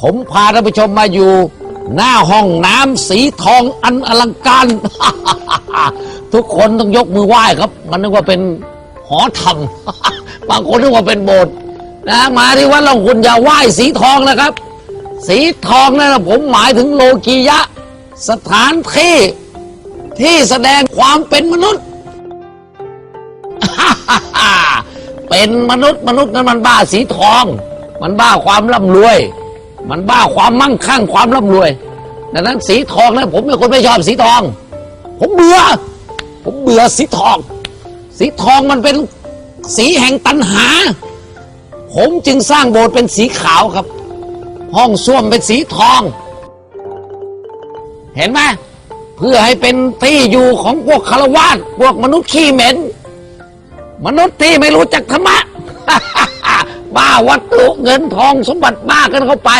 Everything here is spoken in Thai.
ผมพาท่านผู้ชมมาอยู่ หน้าห้องน้ำสีทองอันอลังการ ทุกคนต้องยกมือไหว้ครับ มันนึกว่าเป็นหอธรรม บางคนนึกว่าเป็นโบสถ์นะมาที่วัดหลวงคุณอย่าไหว้สีทองนะครับ สีทองนั่นนะผมหมายถึงโลกียะ สถานที่ที่แสดงความเป็นมนุษย์ เป็นมนุษย์มนุษย์นั้นมันบ้าสีทอง มันบ้าความร่ำรวย มันบ้าความมั่งคั่งความร่ำรวยดังนั้นสีทองนะผมเป็นคนไม่ชอบสีทอง ผมเบื่อ ผมเบื่อสีทอง สีทองมันเป็นสีแห่งตัณหา ผมจึงสร้างโบสถ์เป็นสีขาวครับ ห้องส้วมเป็นสีทอง เห็นไหมเพื่อให้เป็นที่อยู่ของพวกคารวาสพวกมนุษย์ขี้เหม็น มนุษย์ที่ไม่รู้จักธรรมะ วัตถุเงินทองสมบัติบ้ากันเข้าไป